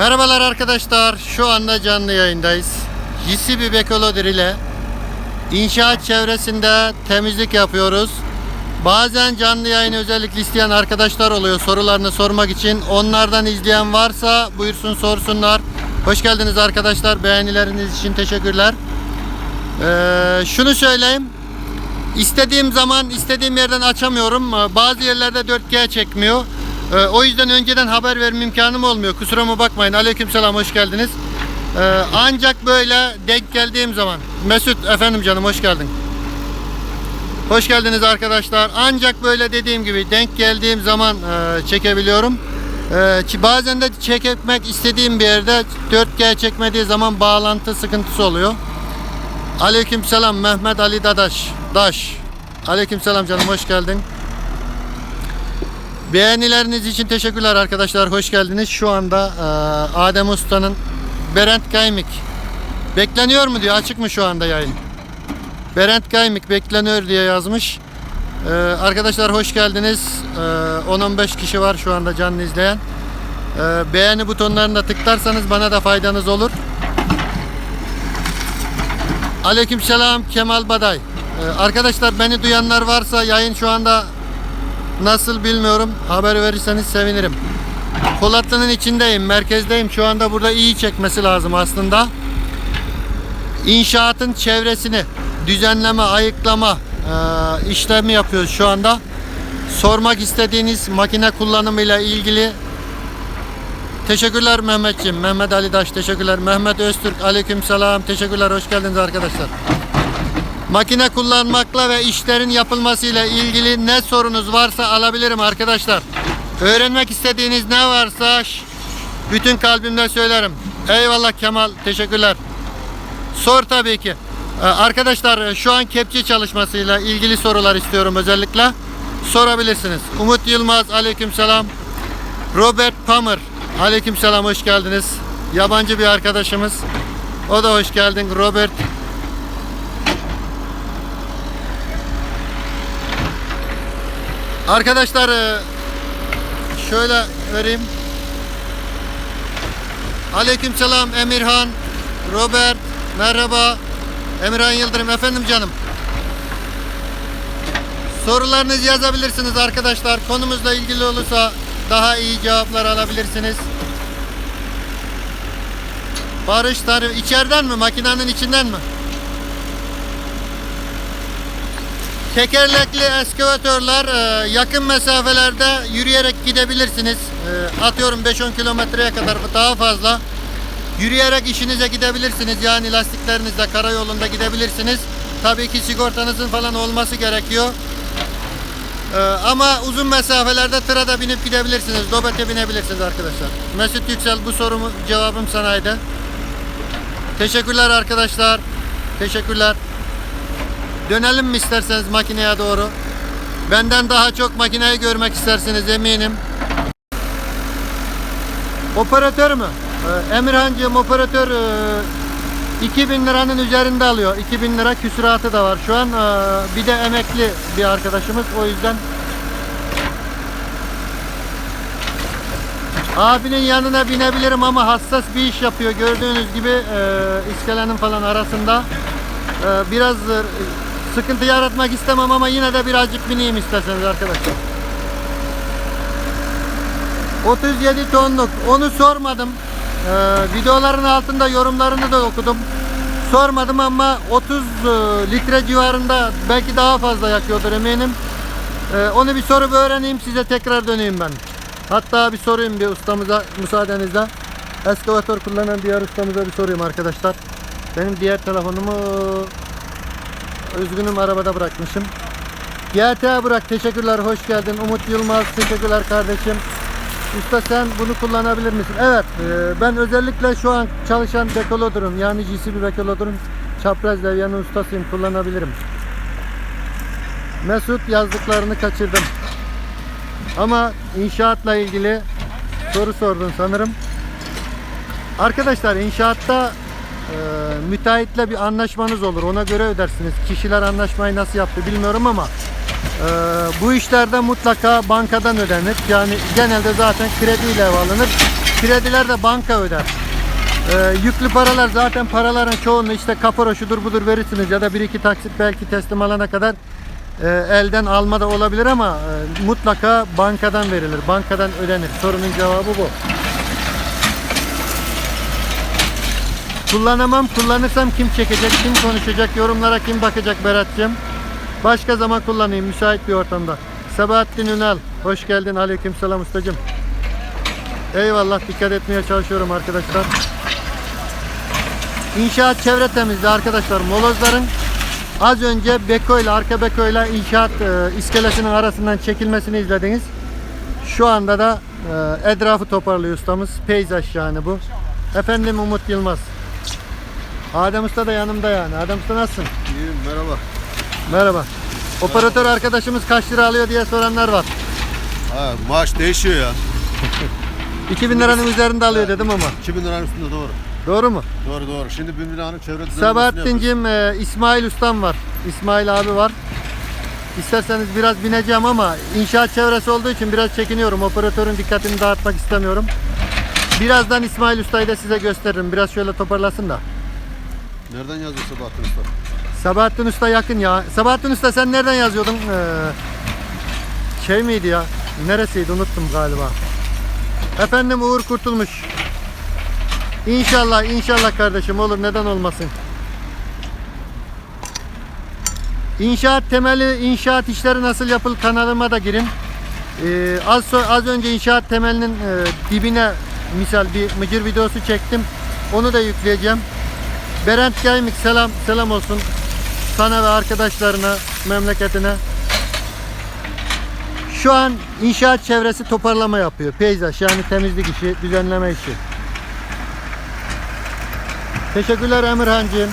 Merhabalar arkadaşlar. Şu anda canlı yayındayız. Yisi Bekolodur ile inşaat çevresinde temizlik yapıyoruz. Bazen canlı yayını özellikle isteyen arkadaşlar oluyor sorularını sormak için. Onlardan izleyen varsa buyursun sorsunlar. Hoş geldiniz arkadaşlar. Beğenileriniz için teşekkürler. Ee, şunu söyleyeyim. İstediğim zaman istediğim yerden açamıyorum. Ee, Bazı yerlerde 4G çekmiyor. Ee, O yüzden önceden haber verme imkanım olmuyor. Kusuruma bakmayın. Aleykümselam hoş geldiniz. Ee, Ancak böyle denk geldiğim zaman. Mesut efendim canım hoş geldin. Hoş geldiniz arkadaşlar. Ancak böyle dediğim gibi denk geldiğim zaman e, çekebiliyorum. E, bazen de çekmek istediğim bir yerde 4G çekmediği zaman bağlantı sıkıntısı oluyor. Aleykümselam Mehmet Ali Dadaş. Daş. Aleykümselam canım hoş geldin. Beğenileriniz için teşekkürler arkadaşlar. Hoş geldiniz. Şu anda e, Adem Usta'nın Berent Gaymik bekleniyor mu diyor. Açık mı şu anda yayın? Berent Gaymik bekleniyor diye yazmış. E, arkadaşlar hoş geldiniz. E, 10-15 kişi var şu anda canlı izleyen. E, beğeni butonlarına da tıklarsanız bana da faydanız olur. Aleykümselam Kemal Baday. Arkadaşlar beni duyanlar varsa yayın şu anda nasıl bilmiyorum. Haber verirseniz sevinirim. Polatlı'nın içindeyim, merkezdeyim. Şu anda burada iyi çekmesi lazım aslında. İnşaatın çevresini düzenleme, ayıklama e, işlemi yapıyoruz şu anda. Sormak istediğiniz makine kullanımıyla ilgili Teşekkürler Mehmetciğim. Mehmet Ali Daş teşekkürler. Mehmet Öztürk aleykümselam. Teşekkürler. Hoş geldiniz arkadaşlar. Makine kullanmakla ve işlerin yapılmasıyla ilgili ne sorunuz varsa alabilirim arkadaşlar. Öğrenmek istediğiniz ne varsa bütün kalbimle söylerim. Eyvallah Kemal. Teşekkürler. Sor tabii ki. Ee, Arkadaşlar e, şu an kepçe çalışmasıyla ilgili sorular istiyorum özellikle. Sorabilirsiniz. Umut Yılmaz aleykümselam. Robert Palmer. Aleykümselam hoş geldiniz. Yabancı bir arkadaşımız. O da hoş geldin Robert. Arkadaşlar e, şöyle vereyim. Aleykümselam Emirhan, Robert, merhaba. Emirhan Yıldırım efendim canım. Sorularınızı yazabilirsiniz arkadaşlar. Konumuzla ilgili olursa daha iyi cevaplar alabilirsiniz. Barış Tarım içeriden mi? Makinenin içinden mi? Tekerlekli eskavatörler e, yakın mesafelerde yürüyerek gidebilirsiniz. E, Atıyorum 5-10 kilometreye kadar daha fazla. Yürüyerek işinize gidebilirsiniz. Yani lastiklerinizle karayolunda gidebilirsiniz. Tabii ki sigortanızın falan olması gerekiyor. Ee, ama uzun mesafelerde tıra da binip gidebilirsiniz. Dobete binebilirsiniz arkadaşlar. Mesut Yüksel bu sorumu cevabım sanaydı. Teşekkürler arkadaşlar. Teşekkürler. Dönelim mi isterseniz makineye doğru? Benden daha çok makineyi görmek istersiniz eminim. Operatör mü? Ee, Emirhancığım operatör e, 2000 liranın üzerinde alıyor. 2000 lira küsuratı da var. Şu an e, bir de emekli bir arkadaşımız. O yüzden abinin yanına binebilirim ama hassas bir iş yapıyor. Gördüğünüz gibi e, iskelenin falan arasında. E, biraz sıkıntı yaratmak istemem ama yine de birazcık bineyim isterseniz arkadaşlar. 37 tonluk. Onu sormadım. Ee, videoların altında yorumlarını da okudum. Sormadım ama 30 e, litre civarında belki daha fazla yakıyordur eminim. Ee, onu bir sorup öğreneyim size tekrar döneyim ben. Hatta bir sorayım bir ustamıza müsaadenizle. Eskavatör kullanan diğer ustamıza bir sorayım arkadaşlar. Benim diğer telefonumu üzgünüm arabada bırakmışım. GTA Burak teşekkürler hoş geldin. Umut Yılmaz teşekkürler kardeşim. Usta sen bunu kullanabilir misin? Evet e, ben özellikle şu an çalışan Bekolodur'un yani GCB Bekolodur'un çapraz levyanın ustasıyım kullanabilirim. Mesut yazdıklarını kaçırdım. Ama inşaatla ilgili soru sordun sanırım. Arkadaşlar inşaatta müteahhitle bir anlaşmanız olur. Ona göre ödersiniz. Kişiler anlaşmayı nasıl yaptı bilmiyorum ama e, bu işlerde mutlaka bankadan ödenir. Yani genelde zaten krediyle ev alınır. krediler de banka öder. Ee, yüklü paralar zaten paraların çoğunu işte kapora şudur budur verirsiniz ya da bir iki taksit belki teslim alana kadar e, elden alma da olabilir ama e, mutlaka bankadan verilir. Bankadan ödenir. Sorunun cevabı bu. Kullanamam. Kullanırsam kim çekecek, kim konuşacak, yorumlara kim bakacak Berat'cığım? Başka zaman kullanayım müsait bir ortamda. Sabahattin Ünal. Hoş geldin. Aleykümselam ustacığım. Eyvallah dikkat etmeye çalışıyorum arkadaşlar. İnşaat çevre temizliği arkadaşlar. Molozların az önce beko ile arka beko ile inşaat e, iskelesinin arasından çekilmesini izlediniz. Şu anda da e, etrafı toparlıyor ustamız. Peyzaj yani bu. Efendim Umut Yılmaz. Adem Usta da yanımda yani. Adem Usta nasılsın? İyiyim merhaba. Merhaba. Operatör arkadaşımız kaç lira alıyor diye soranlar var. Ha, maaş değişiyor ya. 2000 liranın üzerinde alıyor dedim ama. 2000 liranın üstünde doğru. Doğru mu? Doğru doğru. Şimdi 1000 liranın çevre Sabahattin'cim e, İsmail Ustam var. İsmail abi var. İsterseniz biraz bineceğim ama inşaat çevresi olduğu için biraz çekiniyorum. Operatörün dikkatini dağıtmak istemiyorum. Birazdan İsmail Usta'yı da size gösteririm. Biraz şöyle toparlasın da. Nereden yazıyor Sabahattin Usta? Sabahattin Usta yakın ya. Sabahattin Usta sen nereden yazıyordun? Ee, şey miydi ya? Neresiydi unuttum galiba. Efendim Uğur Kurtulmuş. İnşallah inşallah kardeşim olur neden olmasın. İnşaat temeli, inşaat işleri nasıl yapıl kanalıma da girin. Ee, az az önce inşaat temelinin e, dibine misal bir mıcır videosu çektim. Onu da yükleyeceğim. Berent Gaymik selam selam olsun sana ve arkadaşlarına, memleketine. Şu an inşaat çevresi toparlama yapıyor. Peyzaj yani temizlik işi, düzenleme işi. Teşekkürler Emirhan'cığım.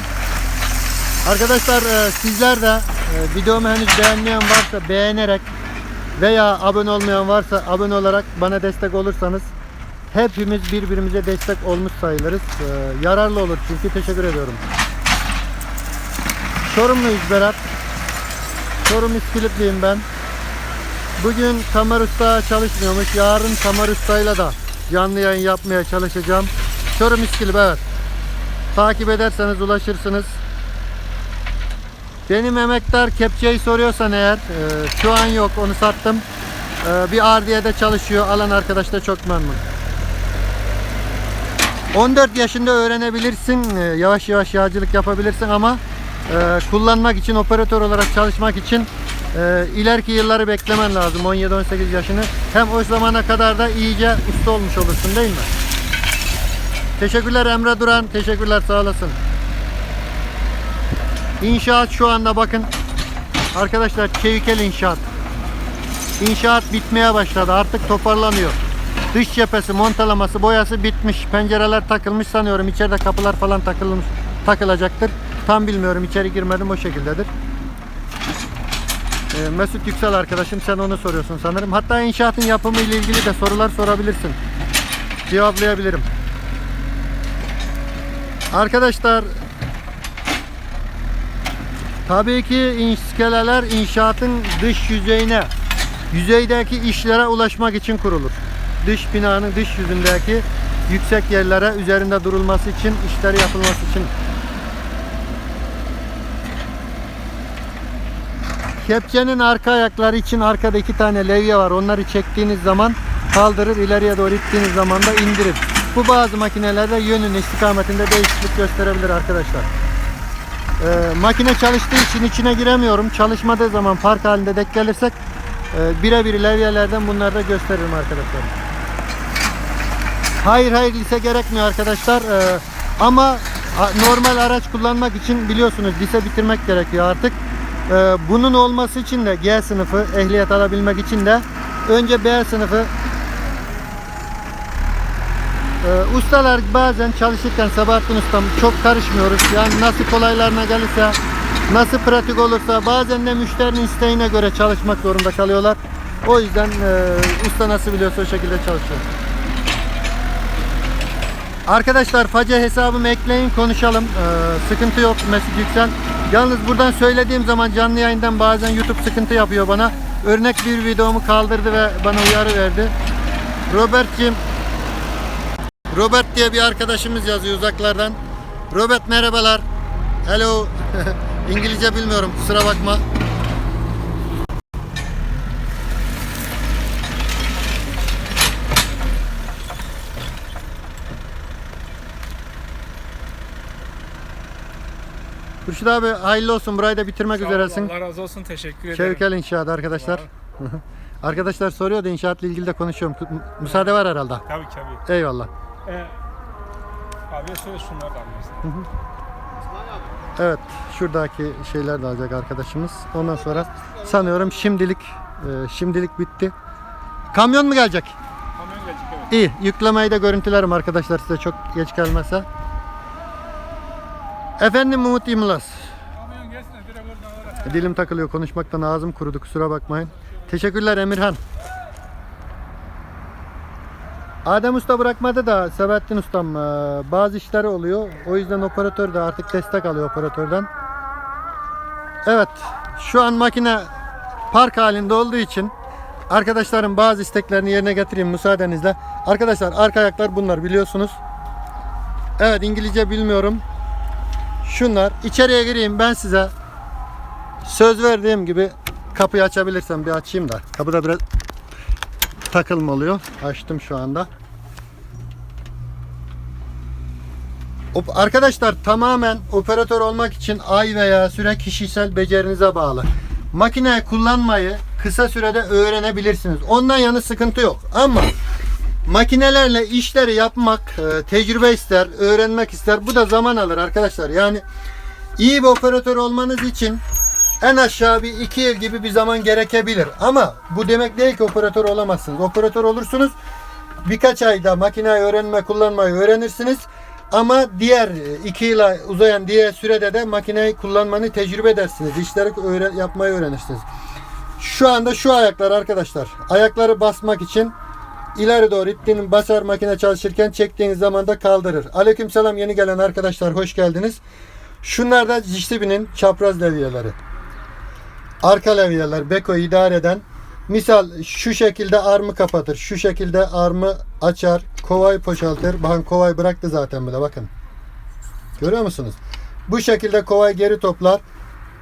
Arkadaşlar e, sizler de e, videomu henüz beğenmeyen varsa beğenerek veya abone olmayan varsa abone olarak bana destek olursanız hepimiz birbirimize destek olmuş sayılırız. E, yararlı olur çünkü teşekkür ediyorum. Çorumluyuz Berat. Çorum İskilipliyim ben. Bugün Tamer Usta çalışmıyormuş. Yarın Tamer Usta'yla da canlı yayın yapmaya çalışacağım. Çorum İskilip evet. Takip ederseniz ulaşırsınız. Benim emektar kepçeyi soruyorsan eğer e, şu an yok onu sattım. E, bir ardiyede çalışıyor. Alan arkadaş da çok memnun. 14 yaşında öğrenebilirsin. e, Yavaş yavaş yağcılık yapabilirsin ama e, kullanmak için operatör olarak çalışmak için e, ileriki yılları beklemen lazım 17-18 yaşını. Hem o zamana kadar da iyice usta olmuş olursun değil mi? Teşekkürler Emre Duran. Teşekkürler sağ olasın. İnşaat şu anda bakın. Arkadaşlar Çevikel inşaat. İnşaat bitmeye başladı. Artık toparlanıyor. Dış cephesi, montalaması, boyası bitmiş. Pencereler takılmış sanıyorum. İçeride kapılar falan takılmış, takılacaktır. Tam bilmiyorum. İçeri girmedim o şekildedir. Ee, Mesut Yüksel arkadaşım sen onu soruyorsun sanırım. Hatta inşaatın yapımı ile ilgili de sorular sorabilirsin. Cevaplayabilirim. Arkadaşlar tabii ki iskeleler inşaatın dış yüzeyine yüzeydeki işlere ulaşmak için kurulur. Dış binanın dış yüzündeki yüksek yerlere üzerinde durulması için, işleri yapılması için. Kepçenin arka ayakları için arkada iki tane levye var. Onları çektiğiniz zaman kaldırır, ileriye doğru ittiğiniz zaman da indirir. Bu bazı makinelerde yönün istikametinde değişiklik gösterebilir arkadaşlar. Ee, makine çalıştığı için içine giremiyorum. Çalışmadığı zaman park halinde denk gelirsek e, birebir levyelerden bunları da gösteririm arkadaşlar. Hayır hayır lise gerekmiyor arkadaşlar. Ee, ama normal araç kullanmak için biliyorsunuz lise bitirmek gerekiyor artık. Ee, bunun olması için de G sınıfı ehliyet alabilmek için de önce B sınıfı ee, ustalar bazen çalışırken Sabahattin ustam çok karışmıyoruz. Yani nasıl kolaylarına gelirse, nasıl pratik olursa bazen de müşterinin isteğine göre çalışmak zorunda kalıyorlar. O yüzden e, usta nasıl biliyorsa o şekilde çalışıyor. Arkadaşlar face hesabımı ekleyin konuşalım. Ee, sıkıntı yok Mesut Yüksel. Yalnız buradan söylediğim zaman canlı yayından bazen YouTube sıkıntı yapıyor bana. Örnek bir videomu kaldırdı ve bana uyarı verdi. Robert'cim Robert diye bir arkadaşımız yazıyor uzaklardan. Robert merhabalar. Hello. İngilizce bilmiyorum kusura bakma. Hürşit abi hayırlı olsun burayı da bitirmek Sağ üzeresin. Allah razı olsun. Teşekkür ederim. Şevkel İnşaat arkadaşlar. arkadaşlar soruyordu inşaatla ilgili de konuşuyorum. Müsaade var herhalde. Tabii tabii. Eyvallah. Ee, abi söyle şunları da. Evet, şuradaki şeyler de alacak arkadaşımız. Ondan sonra sanıyorum şimdilik e, şimdilik bitti. Kamyon mu gelecek? Kamyon gelecek evet. İyi, yüklemeyi de görüntülerim arkadaşlar size çok geç gelmezse. Efendim Umut oraya. Dilim takılıyor konuşmaktan ağzım kurudu kusura bakmayın. Teşekkürler Emirhan. Adem Usta bırakmadı da Sebahattin Ustam e, bazı işleri oluyor. O yüzden operatör de artık destek alıyor operatörden. Evet şu an makine park halinde olduğu için arkadaşların bazı isteklerini yerine getireyim müsaadenizle. Arkadaşlar arka ayaklar bunlar biliyorsunuz. Evet İngilizce bilmiyorum. Şunlar içeriye gireyim ben size Söz verdiğim gibi kapıyı açabilirsem bir açayım da. Kapıda biraz takılma oluyor. Açtım şu anda. Arkadaşlar tamamen operatör olmak için ay veya süre kişisel becerinize bağlı. Makine kullanmayı kısa sürede öğrenebilirsiniz. Ondan yanı sıkıntı yok. Ama makinelerle işleri yapmak e, tecrübe ister, öğrenmek ister. Bu da zaman alır arkadaşlar. Yani iyi bir operatör olmanız için en aşağı bir iki yıl gibi bir zaman gerekebilir. Ama bu demek değil ki operatör olamazsınız. Operatör olursunuz. Birkaç ayda makineyi öğrenme, kullanmayı öğrenirsiniz. Ama diğer e, iki yıla uzayan diğer sürede de makineyi kullanmanı tecrübe edersiniz. İşleri öğre- yapmayı öğrenirsiniz. Şu anda şu ayaklar arkadaşlar. Ayakları basmak için ileri doğru ittiğiniz basar makine çalışırken çektiğiniz zaman da kaldırır. Aleykümselam yeni gelen arkadaşlar hoş geldiniz. Şunlar da JCB'nin çapraz levyeleri. Arka levyeler Beko idare eden. Misal şu şekilde armı kapatır. Şu şekilde armı açar. Kovayı boşaltır. Bakın kovayı bıraktı zaten bile bakın. Görüyor musunuz? Bu şekilde kovayı geri toplar.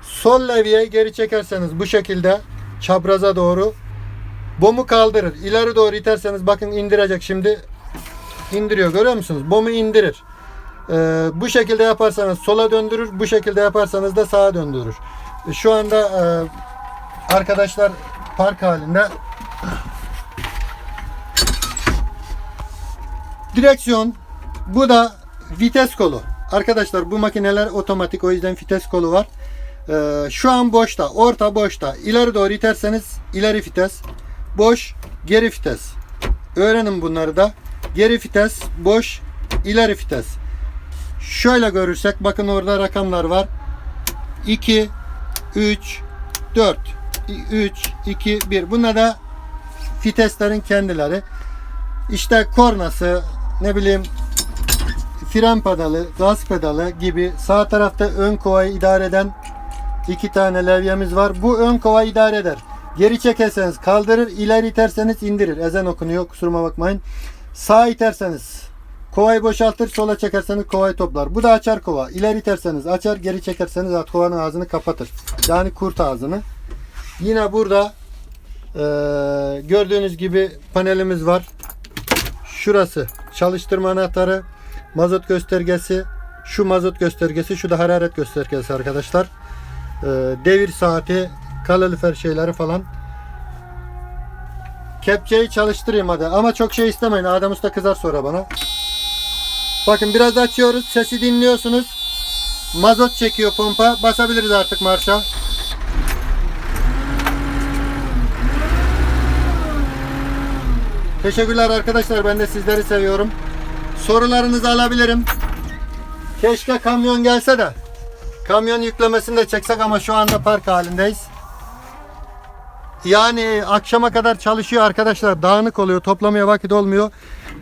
Sol levyeyi geri çekerseniz bu şekilde çapraza doğru bomu kaldırır. İleri doğru iterseniz bakın indirecek şimdi. indiriyor görüyor musunuz? Bomu indirir. Ee, bu şekilde yaparsanız sola döndürür. Bu şekilde yaparsanız da sağa döndürür. Şu anda e, arkadaşlar park halinde direksiyon bu da vites kolu. Arkadaşlar bu makineler otomatik o yüzden vites kolu var. Ee, şu an boşta, orta boşta. İleri doğru iterseniz ileri vites, boş, geri vites. Öğrenin bunları da. Geri vites, boş, ileri vites. Şöyle görürsek bakın orada rakamlar var. 2 3 4 3 2 1. Bunlar da viteslerin kendileri. İşte kornası, ne bileyim fren pedalı, gaz pedalı gibi sağ tarafta ön kovayı idare eden iki tane levyemiz var. Bu ön kova idare eder. Geri çekerseniz kaldırır, ileri iterseniz indirir. Ezan okunuyor kusuruma bakmayın. Sağ iterseniz kovayı boşaltır, sola çekerseniz kovayı toplar. Bu da açar kova. İleri iterseniz açar, geri çekerseniz at kovanın ağzını kapatır. Yani kurt ağzını. Yine burada eee, gördüğünüz gibi panelimiz var. Şurası çalıştırma anahtarı, mazot göstergesi, şu mazot göstergesi, şu da hararet göstergesi arkadaşlar. Ee, devir saati, kalorifer şeyleri falan. Kepçeyi çalıştırayım hadi ama çok şey istemeyin. Adem Usta kızar sonra bana. Bakın biraz açıyoruz. Sesi dinliyorsunuz. Mazot çekiyor pompa. Basabiliriz artık marşa. Teşekkürler arkadaşlar. Ben de sizleri seviyorum. Sorularınızı alabilirim. Keşke kamyon gelse de kamyon yüklemesini de çeksek ama şu anda park halindeyiz. Yani akşama kadar çalışıyor arkadaşlar. Dağınık oluyor. Toplamaya vakit olmuyor.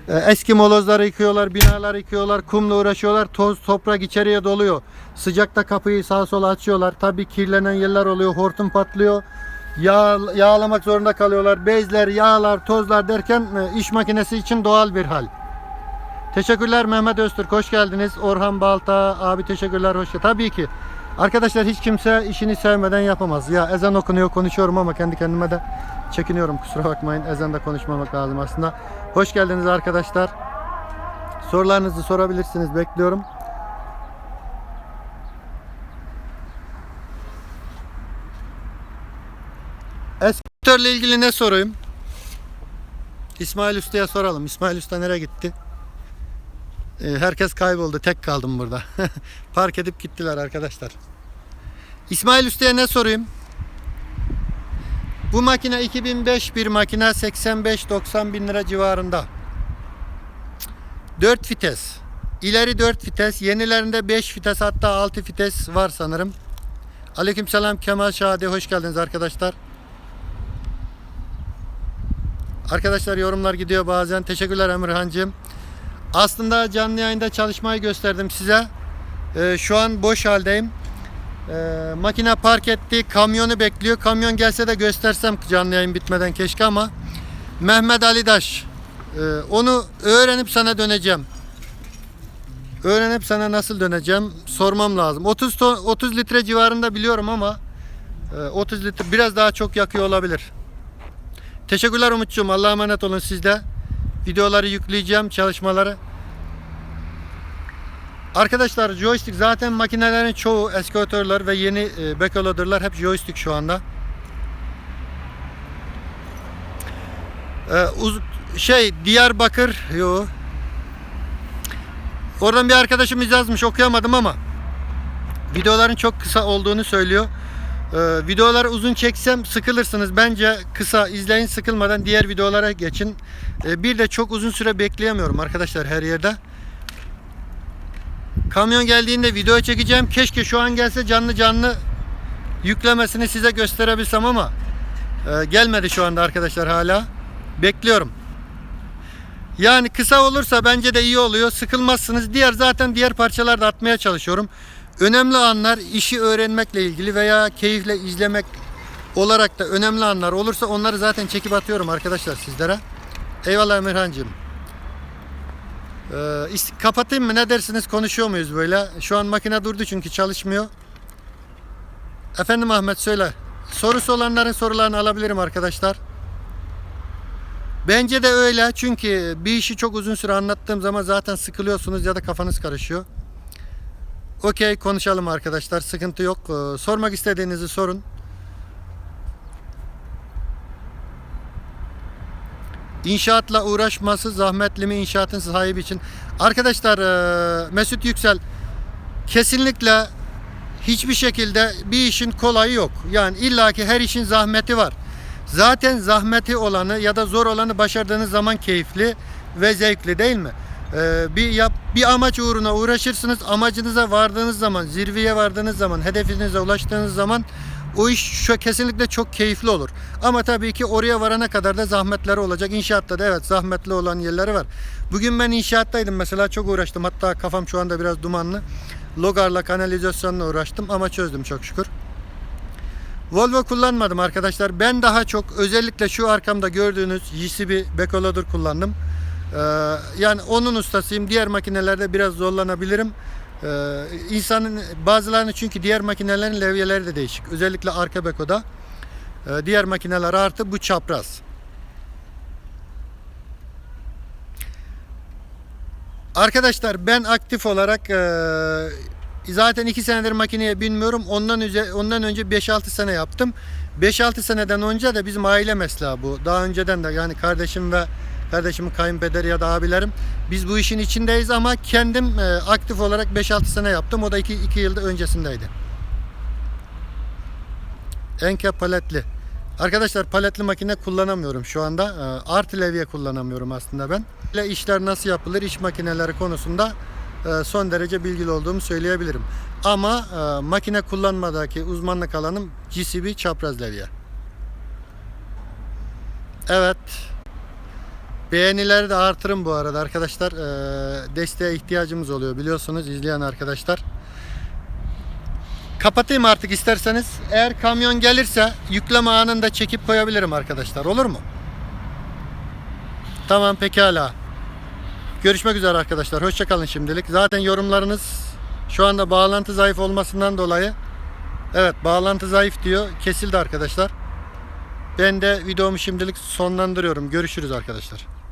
Ee, Eski molozları yıkıyorlar, binaları yıkıyorlar, kumla uğraşıyorlar. Toz, toprak içeriye doluyor. Sıcakta kapıyı sağa sola açıyorlar. Tabii kirlenen yerler oluyor. Hortum patlıyor. Yağ, yağlamak zorunda kalıyorlar. Bezler, yağlar, tozlar derken e, iş makinesi için doğal bir hal. Teşekkürler Mehmet Öztürk hoş geldiniz. Orhan Balta abi teşekkürler hoş Tabii ki. Arkadaşlar hiç kimse işini sevmeden yapamaz. Ya ezan okunuyor konuşuyorum ama kendi kendime de çekiniyorum kusura bakmayın. Ezan da konuşmamak lazım aslında. Hoş geldiniz arkadaşlar. Sorularınızı sorabilirsiniz bekliyorum. Eskütörle ilgili ne sorayım? İsmail Usta'ya soralım. İsmail Usta nereye gitti? Ee, herkes kayboldu. Tek kaldım burada. Park edip gittiler arkadaşlar. İsmail Usta'ya ne sorayım? Bu makine 2005 bir makine 85-90 bin lira civarında. 4 vites. İleri 4 vites. Yenilerinde 5 vites hatta 6 vites var sanırım. Aleykümselam Kemal Şadi hoş geldiniz arkadaşlar. Arkadaşlar yorumlar gidiyor bazen. Teşekkürler Emirhan'cığım. Aslında canlı yayında çalışmayı gösterdim size. Ee, şu an boş haldeyim. Ee, makine park etti. Kamyonu bekliyor. Kamyon gelse de göstersem canlı yayın bitmeden keşke ama Mehmet Ali Daş. Ee, onu öğrenip sana döneceğim. Öğrenip sana nasıl döneceğim sormam lazım. 30 ton, 30 litre civarında biliyorum ama e, 30 litre biraz daha çok yakıyor olabilir. Teşekkürler Umut'cuğum. Allah'a emanet olun siz de. Videoları yükleyeceğim, çalışmaları. Arkadaşlar joystick zaten makinelerin çoğu eskavatörler ve yeni e, backloader'lar hep joystick şu anda. Ee, uz- şey Diyarbakır yo. Oradan bir arkadaşımız yazmış okuyamadım ama videoların çok kısa olduğunu söylüyor. Ee, videoları uzun çeksem sıkılırsınız. Bence kısa izleyin sıkılmadan diğer videolara geçin. Ee, bir de çok uzun süre bekleyemiyorum arkadaşlar her yerde. Kamyon geldiğinde video çekeceğim. Keşke şu an gelse canlı canlı yüklemesini size gösterebilsem ama e, gelmedi şu anda arkadaşlar hala. Bekliyorum. Yani kısa olursa bence de iyi oluyor. Sıkılmazsınız. Diğer zaten diğer parçalar da atmaya çalışıyorum. Önemli anlar işi öğrenmekle ilgili veya keyifle izlemek olarak da önemli anlar olursa onları zaten çekip atıyorum arkadaşlar sizlere. Eyvallah Emirhan'cığım. Ee, kapatayım mı ne dersiniz konuşuyor muyuz böyle? Şu an makine durdu çünkü çalışmıyor. Efendim Ahmet söyle. Sorusu olanların sorularını alabilirim arkadaşlar. Bence de öyle çünkü bir işi çok uzun süre anlattığım zaman zaten sıkılıyorsunuz ya da kafanız karışıyor. Okey konuşalım arkadaşlar sıkıntı yok. Ee, sormak istediğinizi sorun. İnşaatla uğraşması zahmetli mi inşaatın sahibi için? Arkadaşlar e, Mesut Yüksel kesinlikle hiçbir şekilde bir işin kolayı yok. Yani illaki her işin zahmeti var. Zaten zahmeti olanı ya da zor olanı başardığınız zaman keyifli ve zevkli değil mi? Ee, bir yap bir amaç uğruna uğraşırsınız. Amacınıza vardığınız zaman, zirveye vardığınız zaman, hedefinize ulaştığınız zaman o iş şu kesinlikle çok keyifli olur. Ama tabii ki oraya varana kadar da zahmetleri olacak. İnşaatta da evet zahmetli olan yerleri var. Bugün ben inşaattaydım mesela çok uğraştım. Hatta kafam şu anda biraz dumanlı. Logarla kanalizasyonla uğraştım ama çözdüm çok şükür. Volvo kullanmadım arkadaşlar. Ben daha çok özellikle şu arkamda gördüğünüz JCB Backloader kullandım. Ee, yani onun ustasıyım. Diğer makinelerde biraz zorlanabilirim. Ee, insanın bazılarını çünkü diğer makinelerin levyeleri de değişik. Özellikle arka bekoda. Ee, diğer makineler artı bu çapraz. Arkadaşlar ben aktif olarak e, zaten 2 senedir makineye binmiyorum. Ondan önce ondan önce 5-6 sene yaptım. 5-6 seneden önce de bizim aile mesleği bu. Daha önceden de yani kardeşim ve kardeşimin kayınpederi ya da abilerim biz bu işin içindeyiz ama kendim e, aktif olarak 5-6 sene yaptım. O da 2 2 yılda öncesindeydi. Enke paletli. Arkadaşlar paletli makine kullanamıyorum şu anda. E, Artı levye kullanamıyorum aslında ben. İşler nasıl yapılır iş makineleri konusunda e, son derece bilgili olduğumu söyleyebilirim. Ama e, makine kullanmadaki uzmanlık alanım GCB çapraz levye. Evet. Beğenileri de artırın bu arada arkadaşlar. E, desteğe ihtiyacımız oluyor biliyorsunuz izleyen arkadaşlar. Kapatayım artık isterseniz. Eğer kamyon gelirse yükleme anında çekip koyabilirim arkadaşlar. Olur mu? Tamam pekala. Görüşmek üzere arkadaşlar. Hoşçakalın şimdilik. Zaten yorumlarınız şu anda bağlantı zayıf olmasından dolayı evet bağlantı zayıf diyor. Kesildi arkadaşlar. Ben de videomu şimdilik sonlandırıyorum. Görüşürüz arkadaşlar.